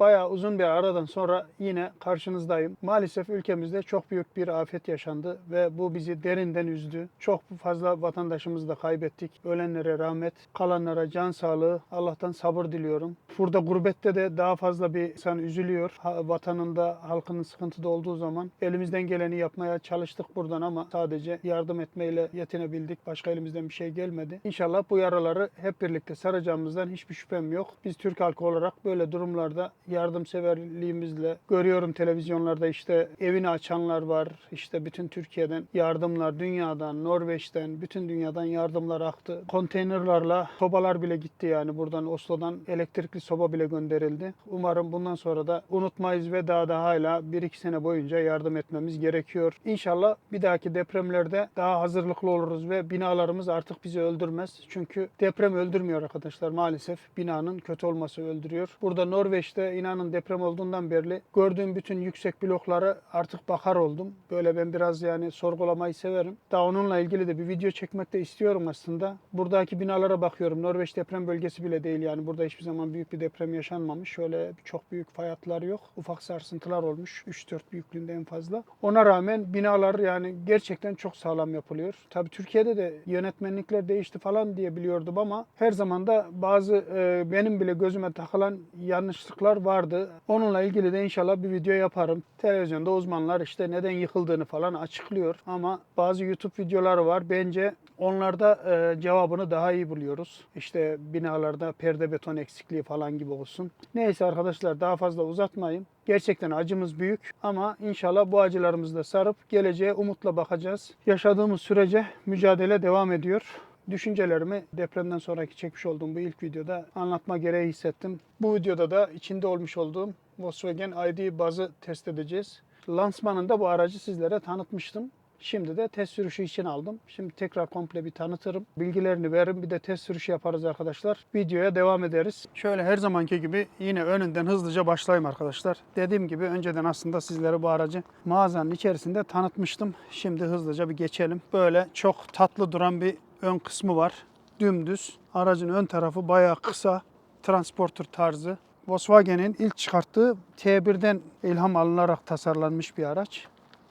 Bayağı uzun bir aradan sonra yine karşınızdayım. Maalesef ülkemizde çok büyük bir afet yaşandı ve bu bizi derinden üzdü. Çok fazla vatandaşımızı da kaybettik. Ölenlere rahmet, kalanlara can sağlığı, Allah'tan sabır diliyorum. Burada gurbette de daha fazla bir insan üzülüyor. Vatanında, halkının sıkıntıda olduğu zaman elimizden geleni yapmaya çalıştık buradan ama sadece yardım etmeyle yetinebildik. Başka elimizden bir şey gelmedi. İnşallah bu yaraları hep birlikte saracağımızdan hiçbir şüphem yok. Biz Türk halkı olarak böyle durumlarda yardımseverliğimizle görüyorum televizyonlarda işte evini açanlar var. İşte bütün Türkiye'den yardımlar, dünyadan, Norveç'ten, bütün dünyadan yardımlar aktı. Konteynerlarla sobalar bile gitti yani buradan Oslo'dan elektrikli soba bile gönderildi. Umarım bundan sonra da unutmayız ve daha da hala 1-2 sene boyunca yardım etmemiz gerekiyor. İnşallah bir dahaki depremlerde daha hazırlıklı oluruz ve binalarımız artık bizi öldürmez. Çünkü deprem öldürmüyor arkadaşlar maalesef. Binanın kötü olması öldürüyor. Burada Norveç'te inanın deprem olduğundan beri gördüğüm bütün yüksek blokları artık bakar oldum. Böyle ben biraz yani sorgulamayı severim. Daha onunla ilgili de bir video çekmek de istiyorum aslında. Buradaki binalara bakıyorum. Norveç deprem bölgesi bile değil yani. Burada hiçbir zaman büyük bir deprem yaşanmamış. Şöyle çok büyük fay yok. Ufak sarsıntılar olmuş. 3-4 büyüklüğünde en fazla. Ona rağmen binalar yani gerçekten çok sağlam yapılıyor. Tabii Türkiye'de de yönetmenlikler değişti falan diye biliyordum ama her zaman da bazı e, benim bile gözüme takılan yanlışlıklar vardı. Onunla ilgili de inşallah bir video yaparım. Televizyonda uzmanlar işte neden yıkıldığını falan açıklıyor ama bazı YouTube videoları var. Bence onlarda e, cevabını daha iyi buluyoruz. İşte binalarda perde beton eksikliği falan gibi olsun. Neyse arkadaşlar daha fazla uzatmayayım. Gerçekten acımız büyük ama inşallah bu acılarımızı da sarıp geleceğe umutla bakacağız. Yaşadığımız sürece mücadele devam ediyor. Düşüncelerimi depremden sonraki çekmiş olduğum bu ilk videoda anlatma gereği hissettim. Bu videoda da içinde olmuş olduğum Volkswagen ID bazı test edeceğiz. Lansmanında bu aracı sizlere tanıtmıştım. Şimdi de test sürüşü için aldım. Şimdi tekrar komple bir tanıtırım. Bilgilerini veririm. Bir de test sürüşü yaparız arkadaşlar. Videoya devam ederiz. Şöyle her zamanki gibi yine önünden hızlıca başlayayım arkadaşlar. Dediğim gibi önceden aslında sizlere bu aracı mağazanın içerisinde tanıtmıştım. Şimdi hızlıca bir geçelim. Böyle çok tatlı duran bir ön kısmı var. Dümdüz. Aracın ön tarafı bayağı kısa. Transporter tarzı. Volkswagen'in ilk çıkarttığı T1'den ilham alınarak tasarlanmış bir araç.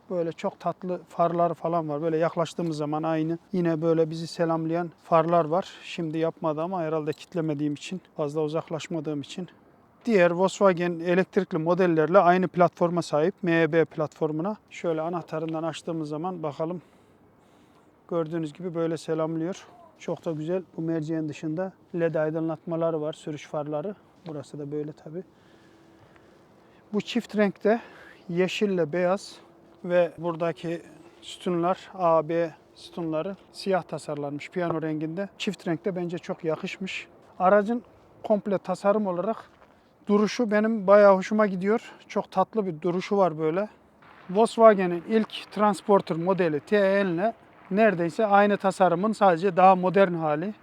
Böyle çok tatlı farlar falan var. Böyle yaklaştığımız zaman aynı. Yine böyle bizi selamlayan farlar var. Şimdi yapmadı ama herhalde kitlemediğim için, fazla uzaklaşmadığım için. Diğer Volkswagen elektrikli modellerle aynı platforma sahip. MEB platformuna. Şöyle anahtarından açtığımız zaman bakalım. Gördüğünüz gibi böyle selamlıyor. Çok da güzel. Bu merceğin dışında LED aydınlatmaları var, sürüş farları. Burası da böyle tabi. Bu çift renkte yeşille beyaz ve buradaki sütunlar A, B sütunları siyah tasarlanmış piyano renginde. Çift renkte bence çok yakışmış. Aracın komple tasarım olarak duruşu benim bayağı hoşuma gidiyor. Çok tatlı bir duruşu var böyle. Volkswagen'in ilk Transporter modeli TN ile neredeyse aynı tasarımın sadece daha modern hali.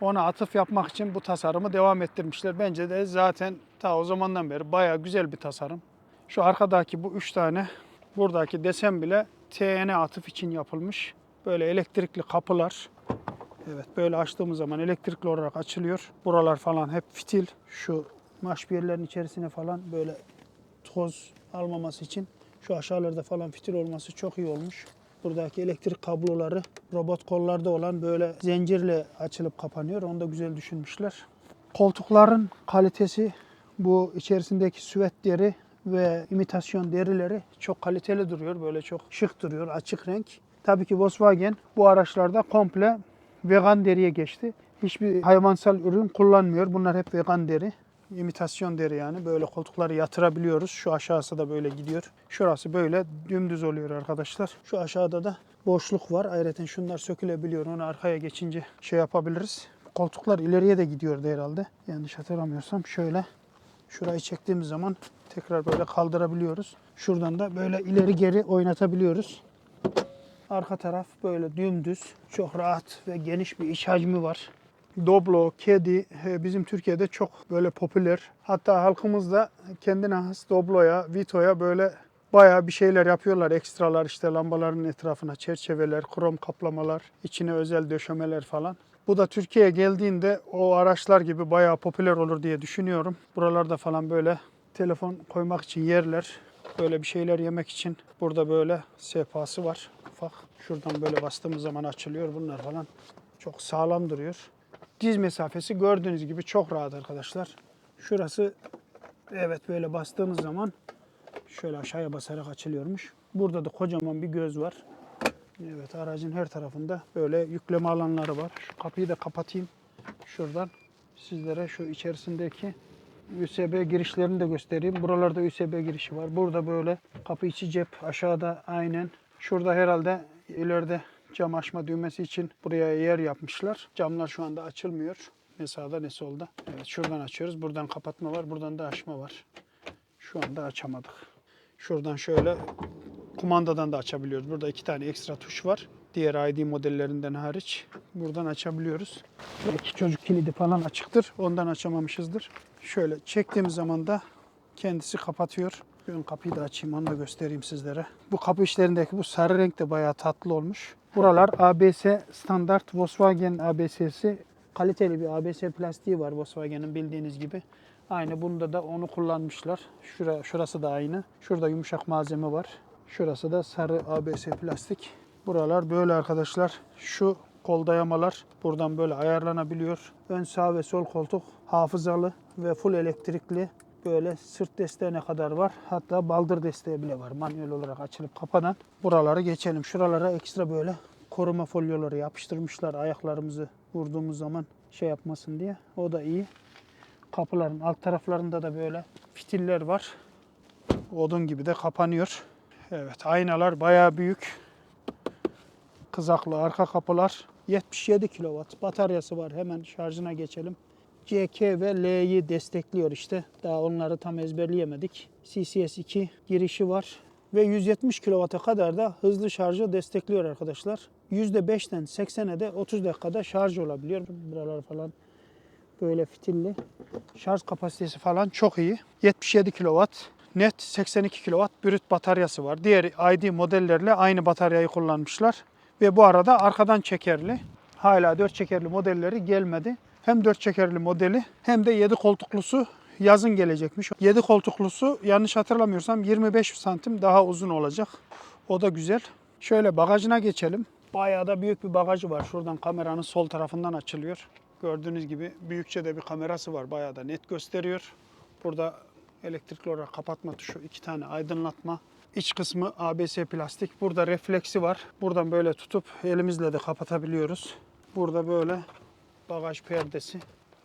Ona atıf yapmak için bu tasarımı devam ettirmişler. Bence de zaten ta o zamandan beri bayağı güzel bir tasarım. Şu arkadaki bu üç tane buradaki desen bile TN atıf için yapılmış. Böyle elektrikli kapılar. Evet böyle açtığımız zaman elektrikli olarak açılıyor. Buralar falan hep fitil. Şu maşbiyerlerin içerisine falan böyle toz almaması için şu aşağılarda falan fitil olması çok iyi olmuş. Buradaki elektrik kabloları robot kollarda olan böyle zincirle açılıp kapanıyor. Onu da güzel düşünmüşler. Koltukların kalitesi bu içerisindeki süvet deri ve imitasyon derileri çok kaliteli duruyor. Böyle çok şık duruyor. Açık renk. Tabii ki Volkswagen bu araçlarda komple vegan deriye geçti. Hiçbir hayvansal ürün kullanmıyor. Bunlar hep vegan deri. İmitasyon deri yani. Böyle koltukları yatırabiliyoruz. Şu aşağısı da böyle gidiyor. Şurası böyle dümdüz oluyor arkadaşlar. Şu aşağıda da boşluk var. Ayrıca şunlar sökülebiliyor. Onu arkaya geçince şey yapabiliriz. Koltuklar ileriye de gidiyordu herhalde. Yanlış hatırlamıyorsam şöyle şurayı çektiğimiz zaman tekrar böyle kaldırabiliyoruz. Şuradan da böyle ileri geri oynatabiliyoruz. Arka taraf böyle dümdüz, çok rahat ve geniş bir iç hacmi var. Doblo, kedi e, bizim Türkiye'de çok böyle popüler. Hatta halkımız da kendine has Doblo'ya, Vito'ya böyle bayağı bir şeyler yapıyorlar. Ekstralar işte lambaların etrafına çerçeveler, krom kaplamalar, içine özel döşemeler falan. Bu da Türkiye'ye geldiğinde o araçlar gibi bayağı popüler olur diye düşünüyorum. Buralarda falan böyle telefon koymak için yerler, böyle bir şeyler yemek için burada böyle sehpası var ufak. Şuradan böyle bastığımız zaman açılıyor bunlar falan. Çok sağlam duruyor. Diz mesafesi gördüğünüz gibi çok rahat arkadaşlar. Şurası evet böyle bastığımız zaman şöyle aşağıya basarak açılıyormuş. Burada da kocaman bir göz var. Evet aracın her tarafında böyle yükleme alanları var. Şu kapıyı da kapatayım şuradan. Sizlere şu içerisindeki USB girişlerini de göstereyim. Buralarda USB girişi var. Burada böyle kapı içi cep aşağıda aynen. Şurada herhalde ileride cam açma düğmesi için buraya yer yapmışlar. Camlar şu anda açılmıyor. Ne sağda ne solda. Evet şuradan açıyoruz. Buradan kapatma var. Buradan da açma var. Şu anda açamadık. Şuradan şöyle kumandadan da açabiliyoruz. Burada iki tane ekstra tuş var. Diğer ID modellerinden hariç. Buradan açabiliyoruz. Belki çocuk kilidi falan açıktır. Ondan açamamışızdır. Şöyle çektiğimiz zaman da kendisi kapatıyor. Ön kapıyı da açayım onu da göstereyim sizlere. Bu kapı işlerindeki bu sarı renk de bayağı tatlı olmuş. Buralar ABS standart Volkswagen ABS'si. Kaliteli bir ABS plastiği var Volkswagen'in bildiğiniz gibi. Aynı bunda da onu kullanmışlar. Şura, şurası da aynı. Şurada yumuşak malzeme var. Şurası da sarı ABS plastik. Buralar böyle arkadaşlar. Şu kol dayamalar buradan böyle ayarlanabiliyor. Ön sağ ve sol koltuk hafızalı ve full elektrikli. Böyle sırt desteğine kadar var. Hatta baldır desteği bile var. Manuel olarak açılıp kapanan. Buraları geçelim. Şuralara ekstra böyle koruma folyoları yapıştırmışlar. Ayaklarımızı vurduğumuz zaman şey yapmasın diye. O da iyi. Kapıların alt taraflarında da böyle fitiller var. Odun gibi de kapanıyor. Evet aynalar bayağı büyük. Kızaklı arka kapılar 77 kW bataryası var. Hemen şarjına geçelim. CK ve L'yi destekliyor işte. Daha onları tam ezberleyemedik. CCS 2 girişi var. Ve 170 kW'a kadar da hızlı şarjı destekliyor arkadaşlar. %5'ten 80'e de 30 dakikada şarj olabiliyor. Buralar falan böyle fitilli. Şarj kapasitesi falan çok iyi. 77 kW. Net 82 kW brüt bataryası var. Diğer ID modellerle aynı bataryayı kullanmışlar. Ve bu arada arkadan çekerli. Hala 4 çekerli modelleri gelmedi. Hem 4 çekerli modeli hem de 7 koltuklusu yazın gelecekmiş. 7 koltuklusu yanlış hatırlamıyorsam 25 santim daha uzun olacak. O da güzel. Şöyle bagajına geçelim. Bayağı da büyük bir bagajı var. Şuradan kameranın sol tarafından açılıyor. Gördüğünüz gibi büyükçe de bir kamerası var. Bayağı da net gösteriyor. Burada elektrikli olarak kapatma tuşu, iki tane aydınlatma. İç kısmı ABS plastik. Burada refleksi var. Buradan böyle tutup elimizle de kapatabiliyoruz. Burada böyle bagaj perdesi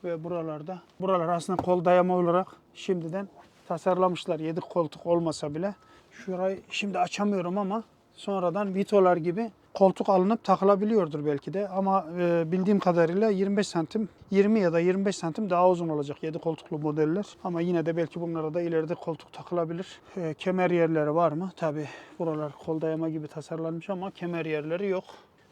ve buralarda. Buralar aslında kol dayama olarak şimdiden tasarlamışlar. 7 koltuk olmasa bile. Şurayı şimdi açamıyorum ama sonradan vitolar gibi koltuk alınıp takılabiliyordur belki de. Ama e, bildiğim kadarıyla 25 santim, 20 ya da 25 santim daha uzun olacak 7 koltuklu modeller. Ama yine de belki bunlara da ileride koltuk takılabilir. E, kemer yerleri var mı? Tabi buralar kol dayama gibi tasarlanmış ama kemer yerleri yok.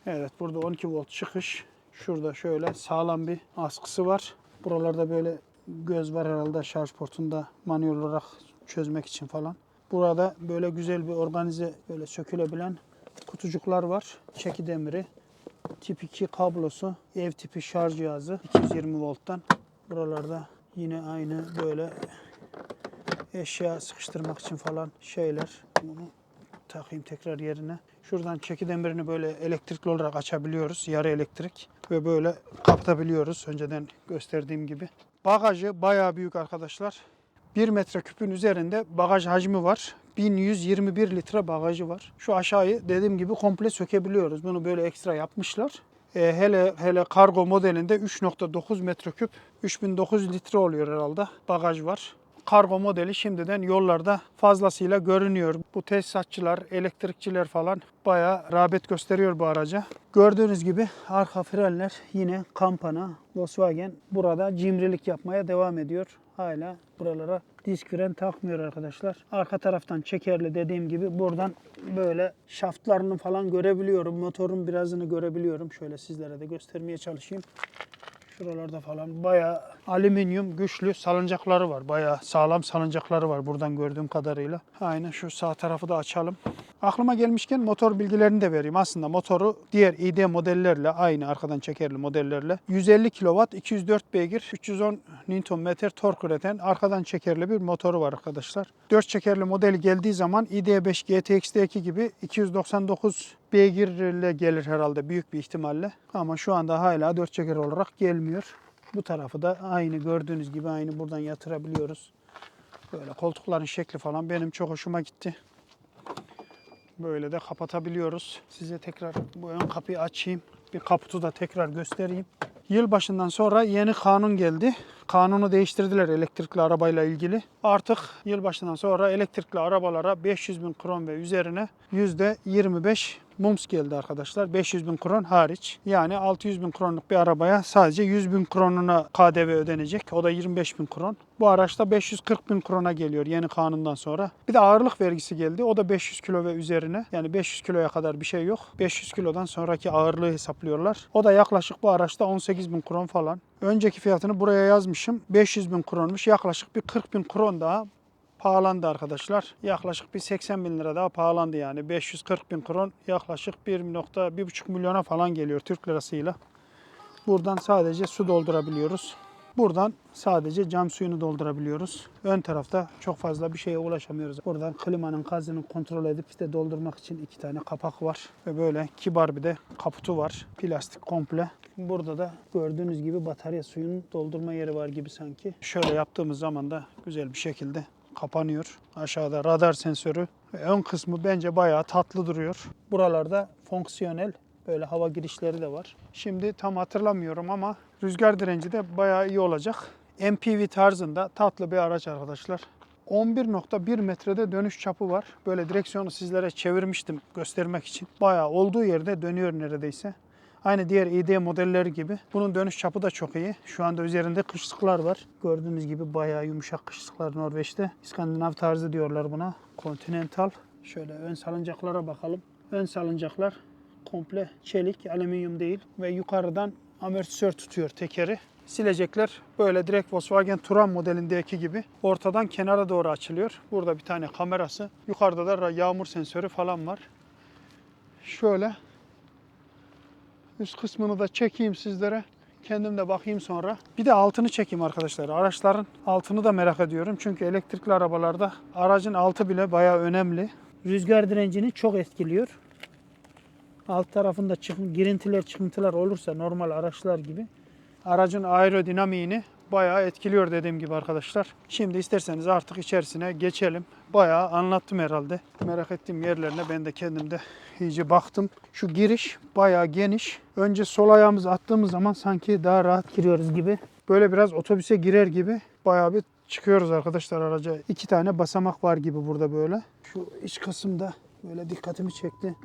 Evet burada 12 volt çıkış. Şurada şöyle sağlam bir askısı var. Buralarda böyle göz var herhalde şarj portunda manuel olarak çözmek için falan. Burada böyle güzel bir organize böyle sökülebilen kutucuklar var. Çeki demiri, tip 2 kablosu, ev tipi şarj cihazı 220 volttan. Buralarda yine aynı böyle eşya sıkıştırmak için falan şeyler. Bunu takayım tekrar yerine. Şuradan çeki demirini böyle elektrikli olarak açabiliyoruz. Yarı elektrik ve böyle kapatabiliyoruz. Önceden gösterdiğim gibi. Bagajı bayağı büyük arkadaşlar. 1 metreküpün üzerinde bagaj hacmi var. 1121 litre bagajı var. Şu aşağıyı dediğim gibi komple sökebiliyoruz. Bunu böyle ekstra yapmışlar. E, hele hele kargo modelinde 3.9 metreküp 3900 litre oluyor herhalde bagaj var. Kargo modeli şimdiden yollarda fazlasıyla görünüyor. Bu tesisatçılar, elektrikçiler falan bayağı rağbet gösteriyor bu araca. Gördüğünüz gibi arka frenler yine kampana Volkswagen burada cimrilik yapmaya devam ediyor. Hala buralara disk fren takmıyor arkadaşlar. Arka taraftan çekerli dediğim gibi buradan böyle şaftlarını falan görebiliyorum. Motorun birazını görebiliyorum. Şöyle sizlere de göstermeye çalışayım. Şuralarda falan bayağı alüminyum güçlü salıncakları var. Bayağı sağlam salıncakları var buradan gördüğüm kadarıyla. Aynen şu sağ tarafı da açalım. Aklıma gelmişken motor bilgilerini de vereyim. Aslında motoru diğer ID modellerle aynı arkadan çekerli modellerle 150 kW, 204 beygir, 310 Nm tork üreten arkadan çekerli bir motoru var arkadaşlar. 4 çekerli modeli geldiği zaman ID5 GTX'deki gibi 299 beygirle gelir herhalde büyük bir ihtimalle. Ama şu anda hala 4 çeker olarak gelmiyor. Bu tarafı da aynı gördüğünüz gibi aynı buradan yatırabiliyoruz. Böyle koltukların şekli falan benim çok hoşuma gitti. Böyle de kapatabiliyoruz. Size tekrar bu ön kapıyı açayım. Bir kaputu da tekrar göstereyim. Yılbaşından sonra yeni kanun geldi. Kanunu değiştirdiler elektrikli arabayla ilgili. Artık yılbaşından sonra elektrikli arabalara 500 bin kron ve üzerine %25 mums geldi arkadaşlar. 500 bin kron hariç. Yani 600 bin kronluk bir arabaya sadece 100 bin kronuna KDV ödenecek. O da 25 bin kron. Bu araçta 540 bin krona geliyor yeni kanundan sonra. Bir de ağırlık vergisi geldi. O da 500 kilo ve üzerine. Yani 500 kiloya kadar bir şey yok. 500 kilodan sonraki ağırlığı hesaplıyorlar. O da yaklaşık bu araçta 18 bin kron falan. Önceki fiyatını buraya yazmışım. 500 bin kronmuş. Yaklaşık bir 40 bin kron daha pahalandı arkadaşlar. Yaklaşık bir 80 bin lira daha pahalandı yani. 540 bin kron yaklaşık 1.1,5 milyona falan geliyor Türk lirasıyla. Buradan sadece su doldurabiliyoruz. Buradan sadece cam suyunu doldurabiliyoruz. Ön tarafta çok fazla bir şeye ulaşamıyoruz. Buradan klimanın gazını kontrol edip işte doldurmak için iki tane kapak var. Ve böyle kibar bir de kaputu var. Plastik komple. Burada da gördüğünüz gibi batarya suyunun doldurma yeri var gibi sanki. Şöyle yaptığımız zaman da güzel bir şekilde kapanıyor. Aşağıda radar sensörü ve ön kısmı bence bayağı tatlı duruyor. Buralarda fonksiyonel böyle hava girişleri de var. Şimdi tam hatırlamıyorum ama rüzgar direnci de bayağı iyi olacak. MPV tarzında tatlı bir araç arkadaşlar. 11.1 metrede dönüş çapı var. Böyle direksiyonu sizlere çevirmiştim göstermek için. Bayağı olduğu yerde dönüyor neredeyse. Aynı diğer ID modelleri gibi. Bunun dönüş çapı da çok iyi. Şu anda üzerinde kışlıklar var. Gördüğünüz gibi bayağı yumuşak kışlıklar Norveç'te. İskandinav tarzı diyorlar buna. Continental. Şöyle ön salıncaklara bakalım. Ön salıncaklar komple çelik, alüminyum değil ve yukarıdan amortisör tutuyor tekeri. Silecekler böyle direkt Volkswagen Touran modelindeki gibi ortadan kenara doğru açılıyor. Burada bir tane kamerası. Yukarıda da yağmur sensörü falan var. Şöyle Üst kısmını da çekeyim sizlere. Kendim de bakayım sonra. Bir de altını çekeyim arkadaşlar. Araçların altını da merak ediyorum. Çünkü elektrikli arabalarda aracın altı bile bayağı önemli. Rüzgar direncini çok etkiliyor. Alt tarafında çıkın, girintiler, çıkıntılar olursa normal araçlar gibi aracın aerodinamiğini bayağı etkiliyor dediğim gibi arkadaşlar. Şimdi isterseniz artık içerisine geçelim. Bayağı anlattım herhalde. Merak ettiğim yerlerine ben de kendim de iyice baktım. Şu giriş bayağı geniş. Önce sol ayağımızı attığımız zaman sanki daha rahat giriyoruz gibi. Böyle biraz otobüse girer gibi bayağı bir çıkıyoruz arkadaşlar araca. İki tane basamak var gibi burada böyle. Şu iç kısımda böyle dikkatimi çekti.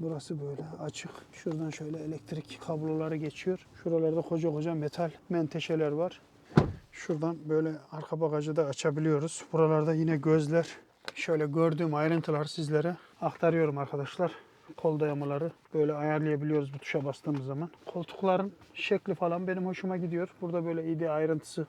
Burası böyle açık. Şuradan şöyle elektrik kabloları geçiyor. Şuralarda koca koca metal menteşeler var. Şuradan böyle arka bagajı da açabiliyoruz. Buralarda yine gözler. Şöyle gördüğüm ayrıntılar sizlere aktarıyorum arkadaşlar. Kol dayamaları böyle ayarlayabiliyoruz bu tuşa bastığımız zaman. Koltukların şekli falan benim hoşuma gidiyor. Burada böyle iyi ayrıntısı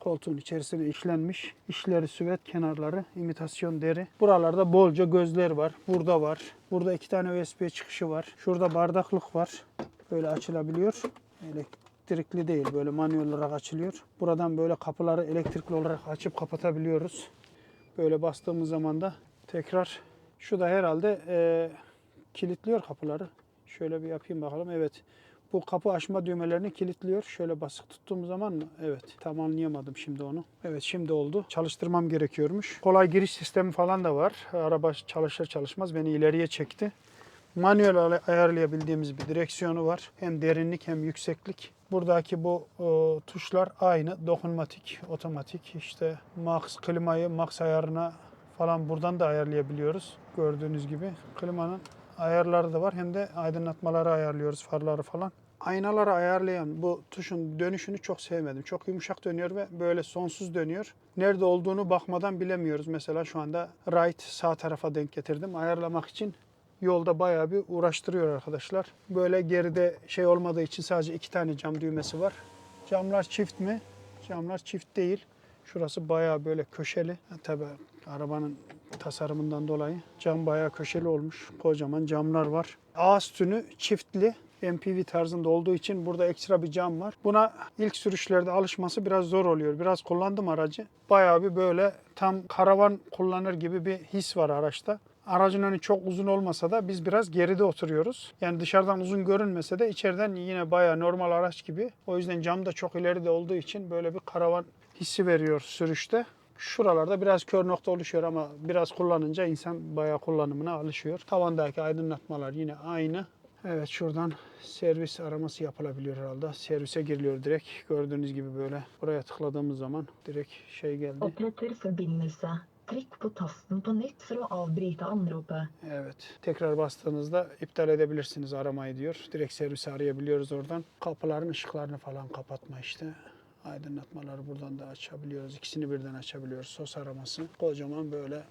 koltuğun içerisine işlenmiş. İşleri süvet, kenarları imitasyon deri. Buralarda bolca gözler var. Burada var. Burada iki tane USB çıkışı var. Şurada bardaklık var. Böyle açılabiliyor. Elektrikli değil böyle manuel olarak açılıyor. Buradan böyle kapıları elektrikli olarak açıp kapatabiliyoruz. Böyle bastığımız zaman da tekrar şu da herhalde eee, kilitliyor kapıları. Şöyle bir yapayım bakalım. Evet. Bu kapı açma düğmelerini kilitliyor. Şöyle basık tuttuğum zaman mı? Evet. Tam anlayamadım şimdi onu. Evet şimdi oldu. Çalıştırmam gerekiyormuş. Kolay giriş sistemi falan da var. Araba çalışır çalışmaz beni ileriye çekti. Manuel ay- ayarlayabildiğimiz bir direksiyonu var. Hem derinlik hem yükseklik. Buradaki bu e, tuşlar aynı. Dokunmatik, otomatik. İşte max klimayı max ayarına falan buradan da ayarlayabiliyoruz. Gördüğünüz gibi klimanın ayarları da var. Hem de aydınlatmaları ayarlıyoruz, farları falan. Aynaları ayarlayan bu tuşun dönüşünü çok sevmedim. Çok yumuşak dönüyor ve böyle sonsuz dönüyor. Nerede olduğunu bakmadan bilemiyoruz. Mesela şu anda right sağ tarafa denk getirdim. Ayarlamak için yolda bayağı bir uğraştırıyor arkadaşlar. Böyle geride şey olmadığı için sadece iki tane cam düğmesi var. Camlar çift mi? Camlar çift değil. Şurası bayağı böyle köşeli. Ha, tabii arabanın tasarımından dolayı cam bayağı köşeli olmuş. Kocaman camlar var. Ağız tünü çiftli. MPV tarzında olduğu için burada ekstra bir cam var. Buna ilk sürüşlerde alışması biraz zor oluyor. Biraz kullandım aracı. Bayağı bir böyle tam karavan kullanır gibi bir his var araçta. Aracın önü çok uzun olmasa da biz biraz geride oturuyoruz. Yani dışarıdan uzun görünmese de içeriden yine bayağı normal araç gibi. O yüzden cam da çok ileride olduğu için böyle bir karavan hissi veriyor sürüşte. Şuralarda biraz kör nokta oluşuyor ama biraz kullanınca insan bayağı kullanımına alışıyor. Tavandaki aydınlatmalar yine aynı. Evet şuradan servis araması yapılabiliyor herhalde. Servise giriliyor direkt. Gördüğünüz gibi böyle buraya tıkladığımız zaman direkt şey geldi. Oppretter forbindelse. Trykk på tasten på nytt for å avbryte anropet. Evet. Tekrar bastığınızda iptal edebilirsiniz aramayı diyor. Direkt servisi arayabiliyoruz oradan. Kapıların ışıklarını falan kapatma işte. Aydınlatmaları buradan da açabiliyoruz. İkisini birden açabiliyoruz. Sos araması. Kocaman böyle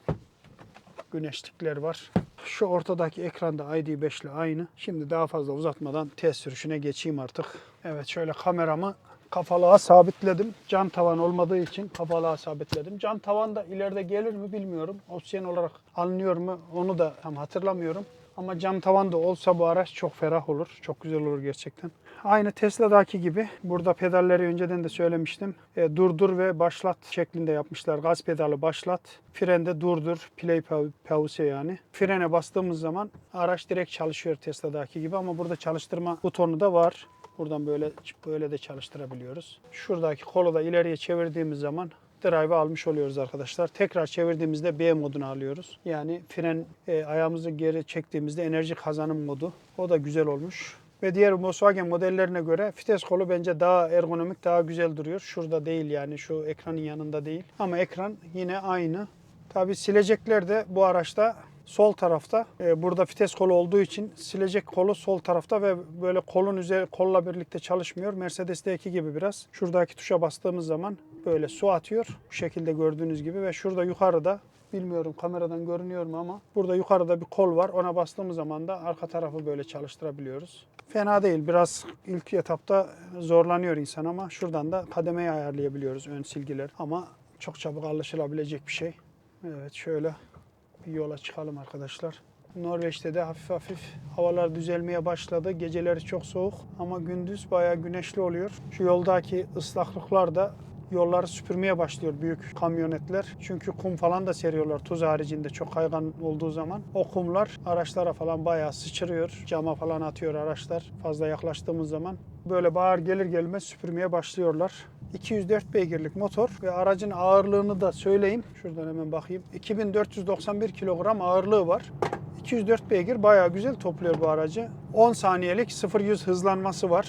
güneşlikler var. Şu ortadaki ekranda ID5 ile aynı. Şimdi daha fazla uzatmadan test sürüşüne geçeyim artık. Evet şöyle kameramı kafalığa sabitledim. Can tavan olmadığı için kafalığa sabitledim. Can tavan da ileride gelir mi bilmiyorum. Opsiyon olarak alınıyor mu onu da tam hatırlamıyorum. Ama cam tavan da olsa bu araç çok ferah olur. Çok güzel olur gerçekten. Aynı Tesla'daki gibi burada pedalleri önceden de söylemiştim. E, durdur ve başlat şeklinde yapmışlar. Gaz pedalı başlat, frende durdur, play pa- pause yani. Frene bastığımız zaman araç direkt çalışıyor Tesla'daki gibi ama burada çalıştırma butonu da var. Buradan böyle böyle de çalıştırabiliyoruz. Şuradaki kolu da ileriye çevirdiğimiz zaman drive'ı almış oluyoruz arkadaşlar. Tekrar çevirdiğimizde B modunu alıyoruz. Yani fren e, ayağımızı geri çektiğimizde enerji kazanım modu. O da güzel olmuş. Ve diğer Volkswagen modellerine göre vites kolu bence daha ergonomik, daha güzel duruyor. Şurada değil yani şu ekranın yanında değil. Ama ekran yine aynı. Tabi silecekler de bu araçta sol tarafta. Ee, burada vites kolu olduğu için silecek kolu sol tarafta ve böyle kolun üzeri kolla birlikte çalışmıyor. Mercedes'teki gibi biraz. Şuradaki tuşa bastığımız zaman böyle su atıyor. Bu şekilde gördüğünüz gibi ve şurada yukarıda Bilmiyorum kameradan görünüyor mu ama burada yukarıda bir kol var. Ona bastığımız zaman da arka tarafı böyle çalıştırabiliyoruz. Fena değil. Biraz ilk etapta zorlanıyor insan ama şuradan da kademeyi ayarlayabiliyoruz ön silgiler. Ama çok çabuk alışılabilecek bir şey. Evet şöyle bir yola çıkalım arkadaşlar. Norveç'te de hafif hafif havalar düzelmeye başladı. Geceleri çok soğuk ama gündüz bayağı güneşli oluyor. Şu yoldaki ıslaklıklar da yolları süpürmeye başlıyor büyük kamyonetler. Çünkü kum falan da seriyorlar tuz haricinde çok kaygan olduğu zaman. O kumlar araçlara falan bayağı sıçrıyor. Cama falan atıyor araçlar fazla yaklaştığımız zaman. Böyle bağır gelir gelmez süpürmeye başlıyorlar. 204 beygirlik motor ve aracın ağırlığını da söyleyeyim. Şuradan hemen bakayım. 2491 kilogram ağırlığı var. 204 beygir bayağı güzel topluyor bu aracı. 10 saniyelik 0-100 hızlanması var.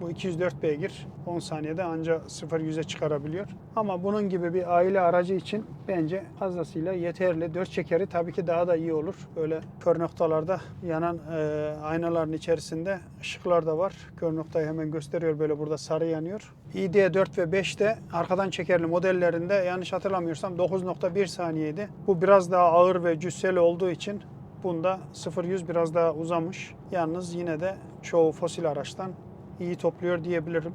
Bu 204 beygir 10 saniyede anca 0-100'e çıkarabiliyor. Ama bunun gibi bir aile aracı için bence fazlasıyla yeterli. 4 çekeri tabii ki daha da iyi olur. Böyle kör noktalarda yanan e, aynaların içerisinde ışıklar da var. Kör noktayı hemen gösteriyor böyle burada sarı yanıyor. ID4 ve 5'te arkadan çekerli modellerinde yanlış hatırlamıyorsam 9.1 saniyeydi. Bu biraz daha ağır ve cüsseli olduğu için bunda 0-100 biraz daha uzamış. Yalnız yine de çoğu fosil araçtan iyi topluyor diyebilirim.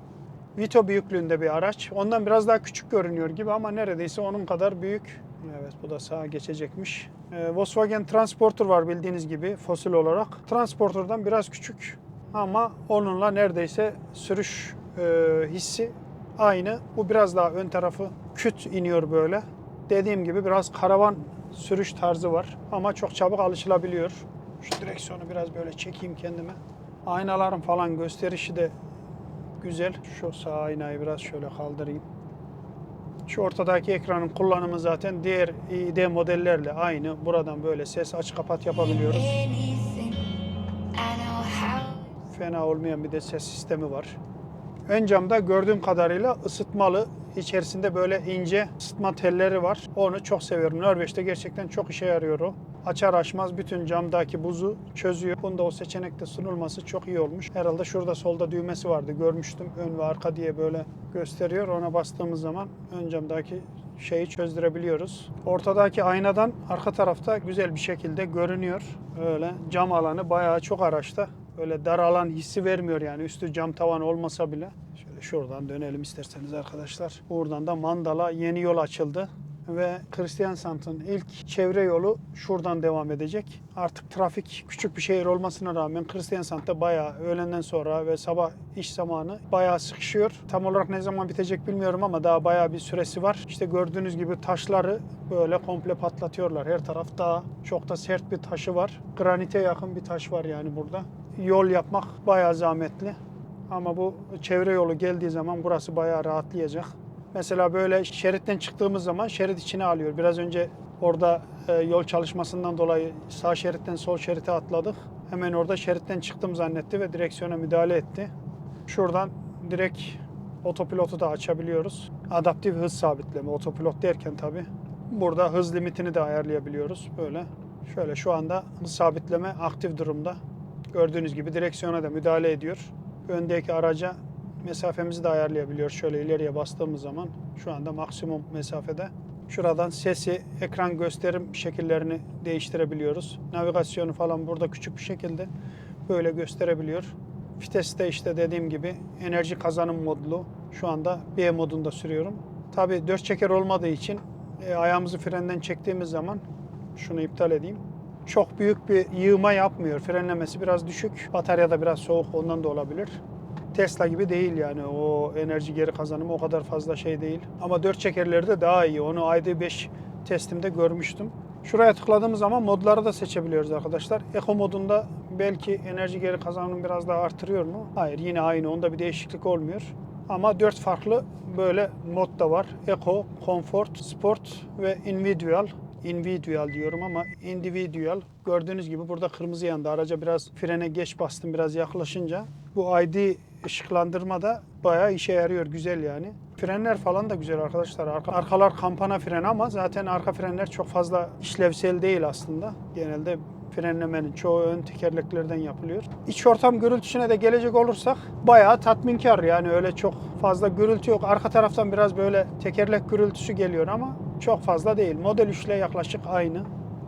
Vito büyüklüğünde bir araç. Ondan biraz daha küçük görünüyor gibi ama neredeyse onun kadar büyük. Evet bu da sağa geçecekmiş. Ee, Volkswagen Transporter var bildiğiniz gibi fosil olarak. Transporter'dan biraz küçük ama onunla neredeyse sürüş e, hissi aynı. Bu biraz daha ön tarafı küt iniyor böyle. Dediğim gibi biraz karavan sürüş tarzı var ama çok çabuk alışılabiliyor. Şu direksiyonu biraz böyle çekeyim kendime. Aynaların falan gösterişi de güzel. Şu sağ aynayı biraz şöyle kaldırayım. Şu ortadaki ekranın kullanımı zaten diğer ID modellerle aynı. Buradan böyle ses aç kapat yapabiliyoruz. Fena olmayan bir de ses sistemi var. Ön camda gördüğüm kadarıyla ısıtmalı. İçerisinde böyle ince ısıtma telleri var. Onu çok seviyorum. Norveç'te gerçekten çok işe yarıyor o. Açar açmaz bütün camdaki buzu çözüyor. Bunda o seçenekte sunulması çok iyi olmuş. Herhalde şurada solda düğmesi vardı. Görmüştüm. Ön ve arka diye böyle gösteriyor. Ona bastığımız zaman ön camdaki şeyi çözdürebiliyoruz. Ortadaki aynadan arka tarafta güzel bir şekilde görünüyor. Öyle cam alanı bayağı çok araçta. Öyle dar alan hissi vermiyor yani üstü cam tavan olmasa bile. Şöyle şuradan dönelim isterseniz arkadaşlar. Buradan da Mandala yeni yol açıldı ve Kristiansand'ın ilk çevre yolu şuradan devam edecek. Artık trafik küçük bir şehir olmasına rağmen Kristiansand'da bayağı öğlenden sonra ve sabah iş zamanı bayağı sıkışıyor. Tam olarak ne zaman bitecek bilmiyorum ama daha bayağı bir süresi var. İşte gördüğünüz gibi taşları böyle komple patlatıyorlar. Her taraf dağ. Çok da sert bir taşı var. Granite yakın bir taş var yani burada. Yol yapmak bayağı zahmetli. Ama bu çevre yolu geldiği zaman burası bayağı rahatlayacak. Mesela böyle şeritten çıktığımız zaman şerit içine alıyor. Biraz önce orada e, yol çalışmasından dolayı sağ şeritten sol şerite atladık. Hemen orada şeritten çıktım zannetti ve direksiyona müdahale etti. Şuradan direkt otopilotu da açabiliyoruz. Adaptif hız sabitleme, otopilot derken tabi. Burada hız limitini de ayarlayabiliyoruz böyle. Şöyle şu anda hız sabitleme aktif durumda. Gördüğünüz gibi direksiyona da müdahale ediyor. Öndeki araca mesafemizi de ayarlayabiliyor. Şöyle ileriye bastığımız zaman şu anda maksimum mesafede. Şuradan sesi, ekran gösterim şekillerini değiştirebiliyoruz. Navigasyonu falan burada küçük bir şekilde böyle gösterebiliyor. Viteste işte dediğim gibi enerji kazanım modlu. Şu anda B modunda sürüyorum. Tabii dört çeker olmadığı için e, ayağımızı frenden çektiğimiz zaman şunu iptal edeyim. Çok büyük bir yığma yapmıyor. Frenlemesi biraz düşük. Batarya da biraz soğuk ondan da olabilir. Tesla gibi değil yani o enerji geri kazanımı o kadar fazla şey değil. Ama dört çekerlerde daha iyi. Onu ID5 testimde görmüştüm. Şuraya tıkladığımız zaman modları da seçebiliyoruz arkadaşlar. Eco modunda belki enerji geri kazanımını biraz daha artırıyor mu? Hayır yine aynı onda bir değişiklik olmuyor. Ama dört farklı böyle mod da var. Eco, Comfort, Sport ve Individual. Individual diyorum ama individual. Gördüğünüz gibi burada kırmızı yandı. Araca biraz frene geç bastım biraz yaklaşınca. Bu ID ışıklandırma da bayağı işe yarıyor. Güzel yani. Frenler falan da güzel arkadaşlar. Arka- arkalar kampana fren ama zaten arka frenler çok fazla işlevsel değil aslında. Genelde frenlemenin çoğu ön tekerleklerden yapılıyor. İç ortam gürültüsüne de gelecek olursak bayağı tatminkar yani öyle çok fazla gürültü yok. Arka taraftan biraz böyle tekerlek gürültüsü geliyor ama çok fazla değil. Model 3 ile yaklaşık aynı.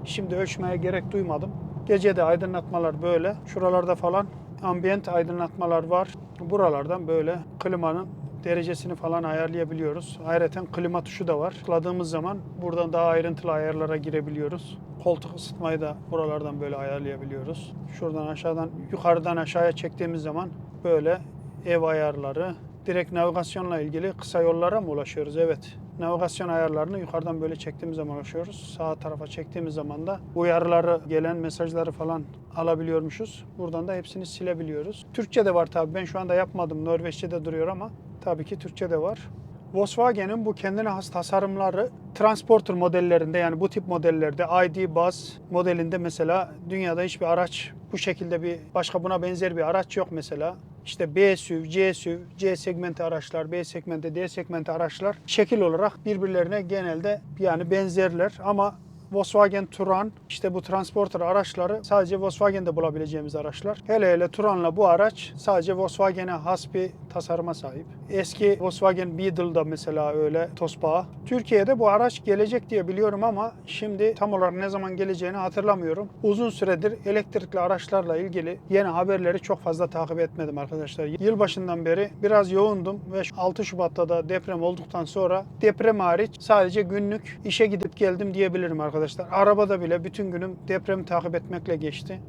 Şimdi ölçmeye gerek duymadım. Gece de aydınlatmalar böyle. Şuralarda falan ambiyent aydınlatmalar var. Buralardan böyle klimanın derecesini falan ayarlayabiliyoruz. Ayrıca klima tuşu da var. Tıkladığımız zaman buradan daha ayrıntılı ayarlara girebiliyoruz. Koltuk ısıtmayı da buralardan böyle ayarlayabiliyoruz. Şuradan aşağıdan yukarıdan aşağıya çektiğimiz zaman böyle ev ayarları, direkt navigasyonla ilgili kısa yollara mı ulaşıyoruz? Evet. Navigasyon ayarlarını yukarıdan böyle çektiğimiz zaman ulaşıyoruz. Sağ tarafa çektiğimiz zaman da uyarıları, gelen mesajları falan alabiliyormuşuz. Buradan da hepsini silebiliyoruz. Türkçe de var tabii. Ben şu anda yapmadım. Norveççe'de duruyor ama tabii ki Türkçe de var. Volkswagen'in bu kendine has tasarımları Transporter modellerinde yani bu tip modellerde ID Buzz modelinde mesela dünyada hiçbir araç bu şekilde bir başka buna benzer bir araç yok mesela. İşte B SUV, C SUV, C segmenti araçlar, B segmenti, D segmenti araçlar şekil olarak birbirlerine genelde yani benzerler. Ama Volkswagen Touran işte bu transporter araçları sadece Volkswagen'de bulabileceğimiz araçlar. Hele hele Touran'la bu araç sadece Volkswagen'e has bir tasarıma sahip. Eski Volkswagen Beetle'da mesela öyle tosbağa. Türkiye'de bu araç gelecek diye biliyorum ama şimdi tam olarak ne zaman geleceğini hatırlamıyorum. Uzun süredir elektrikli araçlarla ilgili yeni haberleri çok fazla takip etmedim arkadaşlar. Yılbaşından beri biraz yoğundum ve 6 Şubat'ta da deprem olduktan sonra deprem hariç sadece günlük işe gidip geldim diyebilirim arkadaşlar. Arabada bile bütün günüm depremi takip etmekle geçti.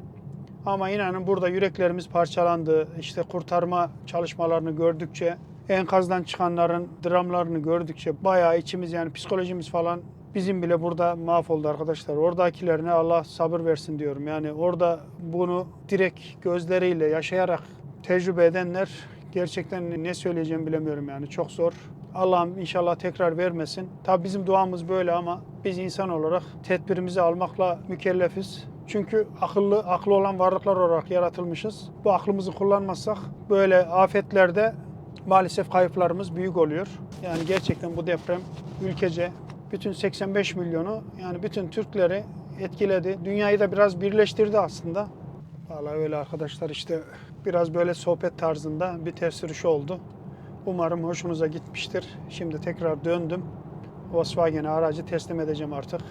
Ama inanın burada yüreklerimiz parçalandı. İşte kurtarma çalışmalarını gördükçe, enkazdan çıkanların dramlarını gördükçe bayağı içimiz yani psikolojimiz falan bizim bile burada mahvoldu arkadaşlar. Oradakilerine Allah sabır versin diyorum. Yani orada bunu direkt gözleriyle yaşayarak tecrübe edenler gerçekten ne söyleyeceğimi bilemiyorum yani çok zor. Allah'ım inşallah tekrar vermesin. Tabi bizim duamız böyle ama biz insan olarak tedbirimizi almakla mükellefiz. Çünkü akıllı, aklı olan varlıklar olarak yaratılmışız. Bu aklımızı kullanmazsak böyle afetlerde maalesef kayıplarımız büyük oluyor. Yani gerçekten bu deprem ülkece bütün 85 milyonu yani bütün Türkleri etkiledi. Dünyayı da biraz birleştirdi aslında. Vallahi öyle arkadaşlar işte biraz böyle sohbet tarzında bir ters sürüş oldu. Umarım hoşunuza gitmiştir. Şimdi tekrar döndüm. Volkswagen'e aracı teslim edeceğim artık.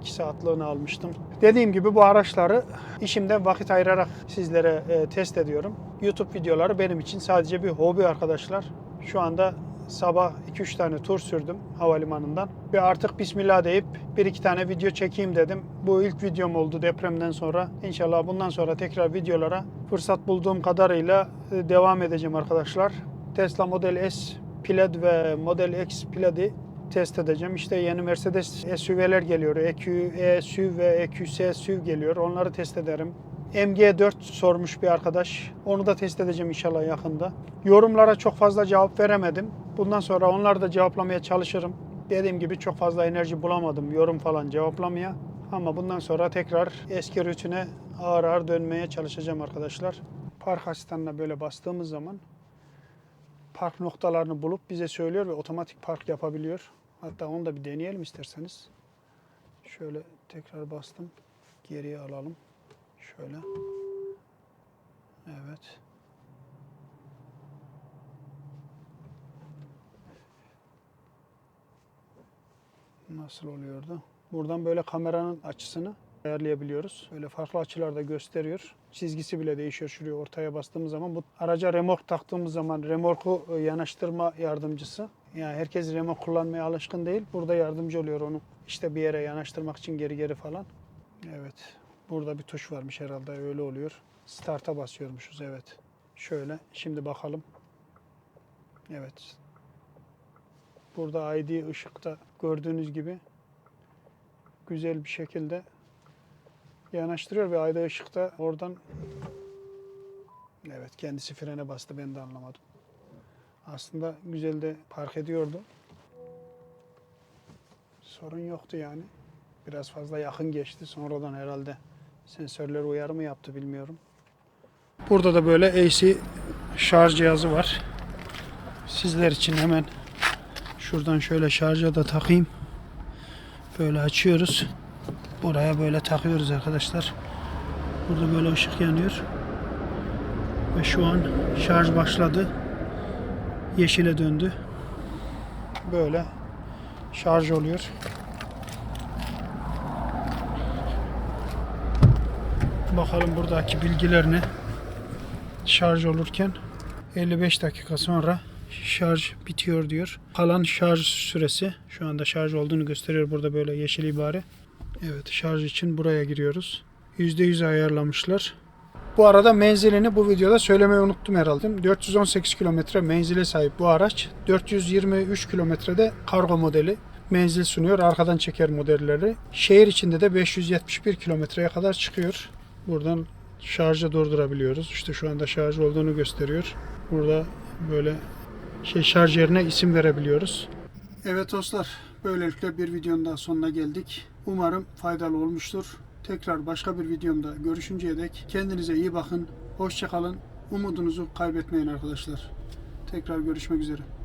2 saatlığını almıştım. Dediğim gibi bu araçları işimden vakit ayırarak sizlere e, test ediyorum. YouTube videoları benim için sadece bir hobi arkadaşlar. Şu anda sabah 2-3 tane tur sürdüm havalimanından. Ve artık bismillah deyip bir iki tane video çekeyim dedim. Bu ilk videom oldu depremden sonra. İnşallah bundan sonra tekrar videolara fırsat bulduğum kadarıyla e, devam edeceğim arkadaşlar. Tesla Model S Plaid ve Model X Plaid'i test edeceğim. İşte yeni Mercedes SUV'ler geliyor. EQ, E-SUV ve EQS SUV geliyor. Onları test ederim. MG4 sormuş bir arkadaş. Onu da test edeceğim inşallah yakında. Yorumlara çok fazla cevap veremedim. Bundan sonra onları da cevaplamaya çalışırım. Dediğim gibi çok fazla enerji bulamadım yorum falan cevaplamaya. Ama bundan sonra tekrar eski rutine ağır ağır dönmeye çalışacağım arkadaşlar. Park asistanına böyle bastığımız zaman park noktalarını bulup bize söylüyor ve otomatik park yapabiliyor. Hatta onu da bir deneyelim isterseniz. Şöyle tekrar bastım. Geriye alalım. Şöyle. Evet. Nasıl oluyordu? Buradan böyle kameranın açısını ayarlayabiliyoruz. Böyle farklı açılarda gösteriyor. Çizgisi bile değişiyor. Şuraya ortaya bastığımız zaman bu araca remork taktığımız zaman remorku e, yanaştırma yardımcısı. Yani herkes remork kullanmaya alışkın değil. Burada yardımcı oluyor onu. İşte bir yere yanaştırmak için geri geri falan. Evet. Burada bir tuş varmış herhalde öyle oluyor. Start'a basıyormuşuz evet. Şöyle şimdi bakalım. Evet. Burada ID ışıkta gördüğünüz gibi güzel bir şekilde yanaştırıyor ve ID ışıkta oradan evet kendisi frene bastı ben de anlamadım. Aslında güzel de park ediyordu. Sorun yoktu yani. Biraz fazla yakın geçti. Sonradan herhalde sensörler uyarı mı yaptı bilmiyorum. Burada da böyle AC şarj cihazı var. Sizler için hemen şuradan şöyle şarja da takayım. Böyle açıyoruz. Buraya böyle takıyoruz arkadaşlar. Burada böyle ışık yanıyor. Ve şu an şarj başladı. Yeşile döndü. Böyle şarj oluyor. Bakalım buradaki bilgilerini şarj olurken 55 dakika sonra şarj bitiyor diyor. Kalan şarj süresi şu anda şarj olduğunu gösteriyor burada böyle yeşil ibare. Evet şarj için buraya giriyoruz. %100 ayarlamışlar. Bu arada menzilini bu videoda söylemeyi unuttum herhalde. 418 kilometre menzile sahip bu araç. 423 kilometrede kargo modeli menzil sunuyor. Arkadan çeker modelleri. Şehir içinde de 571 kilometreye kadar çıkıyor. Buradan şarjı durdurabiliyoruz. İşte şu anda şarj olduğunu gösteriyor. Burada böyle şey şarj yerine isim verebiliyoruz. Evet dostlar, böylelikle bir videonun daha sonuna geldik. Umarım faydalı olmuştur. Tekrar başka bir videomda görüşünceye dek kendinize iyi bakın. Hoşçakalın. Umudunuzu kaybetmeyin arkadaşlar. Tekrar görüşmek üzere.